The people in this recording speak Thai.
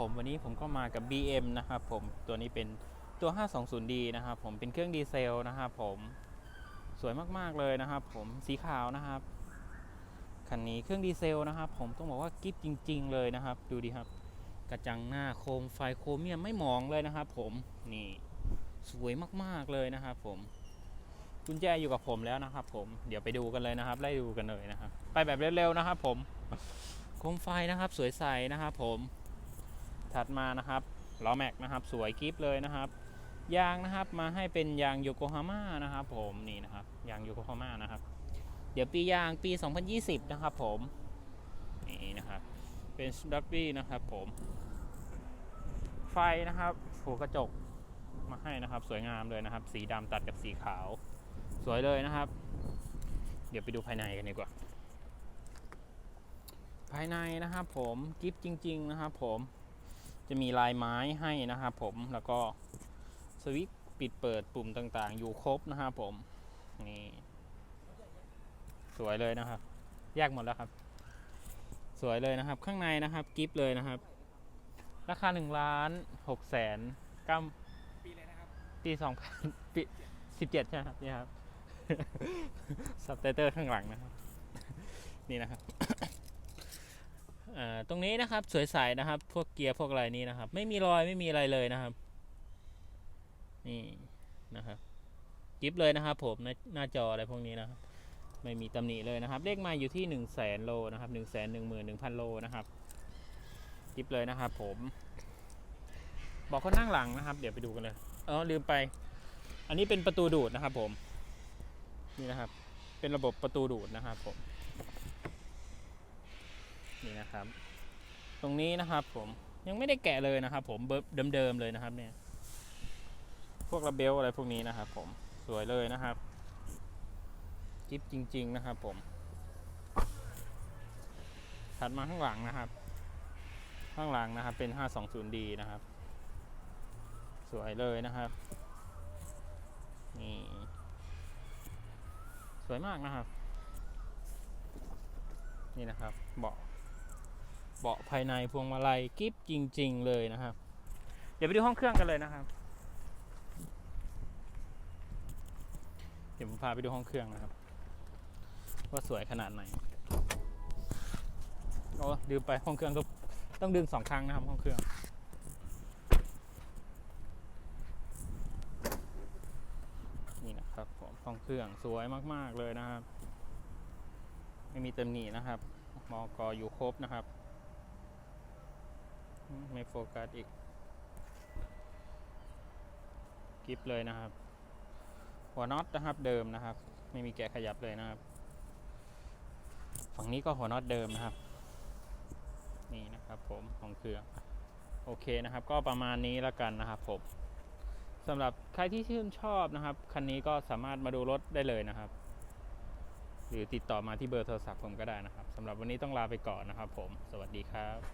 ผมวันนี้ผมก็มากับ BM นะครับผมตัวนี้เป็นตัว 520D นะครับผมเป็นเครื่องดีเซลนะครับผมสวยมากๆเลยนะครับผมสีขาวนะครับคันนี้เครื่องดีเซลนะครับ ผมต้องบอกว่ากิฟจริง ๆ เลยนะครับ ดูดิครับ กระจังหน้าโคมไฟโครเมียมไม่หมองเลยนะครับ ผมนี่สวยมากๆเลยนะครับ ผมกุญแจอยู่กับผมแล้วนะครับ ผมเดี๋ยวไปดูกันเลยนะครับไล่ดูกันเลยนะครับ ไปแบบเร็วๆนะครับ ผมโคมไฟนะครับ สวยใสนะครับ ผม ถัดมานะครับล้อแม็กนะครับสวยกิฟเลยนะครับ ยางนะครับมาให้เป็นยางโยโกฮาม่านะครับผมนี่นะครับยางโยโกฮาม่านะครับ เดี๋ยวปียางปี 2020 นะครับผมนี่นะครับเป็นดับบี้นะครับผม ไฟนะครับหูกระจกมาให้นะครับสวยงามเลยนะครับ สีดำตัดกับสีขาว สวยเลยนะครับ เดี๋ยวไปดูภายในกันดีกว่า ภายในนะครับผมกิฟจริง ๆ นะครับผม จะมีลายไม้ให้นะครับผมแล้วก็สวิตช์ปิดเปิดปุ่มต่างๆ อยู่ครบนะครับผมนี่สวยเลยนะครับแยกหมดแล้วครับ สวยเลยนะครับ ข้างในนะครับกิฟเลยนะครับ ราคา1ล้าน6แสนก้าปีเลยนะครับปีสองพันปีสิบเจ็ดใช่ไหมครับนี่ครับซับไตเติลข้างหลังนะครับ นี่นะครับเอ่ตรงนี้นะครับสวยใสนะครับ พวกเกียร์พวกอะไรนี้นะครับ ไม่มีรอยไม่มีอะไรเลยนะครับ นี่นะครับกิฟเลยนะครับผมหน้าหน้าจออะไรพวกนี้นะครับ ไม่มีตำหนิเลยนะครับเลขมาอยู่ที่หนึ่งแสนโลนะครับหนึ่งแสนหนึ่งหมื่นหนึ่งพันโลนะครับกิฟเลยนะครับผม บอกเขานั่งหลังนะครับ เดี๋ยวไปดูกันเลยเออลืมไป อันนี้เป็นประตูดูดนะครับผมนี่นะครับ เป็นระบบประตูดูดนะครับผม นะครับ ตรงนี้นะครับผมยังไม่ได้แกะเลยนะครับ ผมเบิร์เดิมๆเลยนะครับ เนี่ย พวกระเบลอะไรพวกนี้นะครับ ผมสวยเลยนะครับกิฟจริง ๆ นะครับ ผมถัดมาข้างหลังนะครับ ข้างหลังนะครับ เป็น 520D นะครับ สวยเลยนะครับนี่สวยมากนะครับ นี่นะครับเบาะ เบาะภายในพวงมาลัยกิฟจริง ๆ เลยนะครับ เดี๋ยวไปดูห้องเครื่องกันเลยนะครับ เดี๋ยวผมพาไปดูห้องเครื่องนะครับ ว่าสวยขนาดไหนโอ้ลืมไปห้องเครื่องก็ต้องดึงสองครั้งนะครับห้องเครื่อง นี่นะครับผมห้องเครื่องสวยมาก ๆ เลยนะครับ ไม่มีตำหนินะครับมอกออยู่ครบนะครับอืม ไม่โฟกัสอีกกิฟเลยนะครับ หัวน็อตนะครับเดิมนะครับ ไม่มีแกะขยับเลยนะครับ ฝั่งนี้ก็หัวน็อตเดิมนะครับ นี่นะครับผมของเครื่องโอเคนะครับ ก็ประมาณนี้แล้วกันนะครับผมสำหรับใครที่ชื่นชอบนะครับคันนี้ก็สามารถมาดูรถได้เลยนะครับ หรือติดต่อมาที่เบอร์โทรศัพท์ผมก็ได้นะครับสำหรับวันนี้ต้องลาไปก่อนนะครับผม สวัสดีครับ